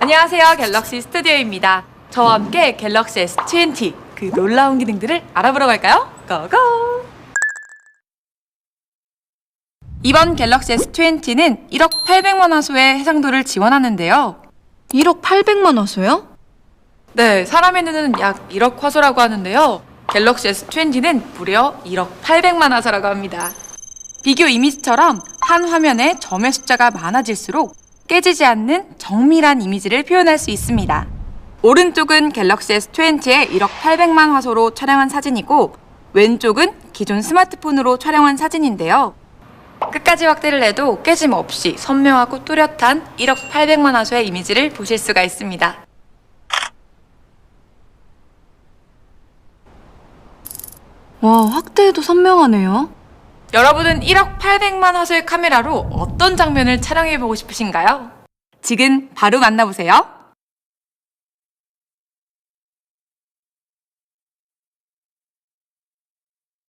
안녕하세요. 갤럭시 스튜디오입니다. 저와 함께 갤럭시 S20 그 놀라운 기능들을 알아보러 갈까요? 고고! 이번 갤럭시 S20는 1억 800만 화소의 해상도를 지원하는데요. 1억 800만 화소요? 네, 사람의 눈은 약 1억 화소라고 하는데요. 갤럭시 S20는 무려 1억 800만 화소라고 합니다. 비교 이미지처럼 한 화면에 점의 숫자가 많아질수록 깨지지 않는 정밀한 이미지를 표현할 수 있습니다. 오른쪽은 갤럭시 S20의 1억 800만 화소로 촬영한 사진이고 왼쪽은 기존 스마트폰으로 촬영한 사진인데요. 끝까지 확대를 해도 깨짐 없이 선명하고 뚜렷한 1억 800만 화소의 이미지를 보실 수가 있습니다. 와, 확대해도 선명하네요. 여러분은 1억 800만 화소의 카메라로 어떤 장면을 촬영해보고 싶으신가요? 지금 바로 만나보세요.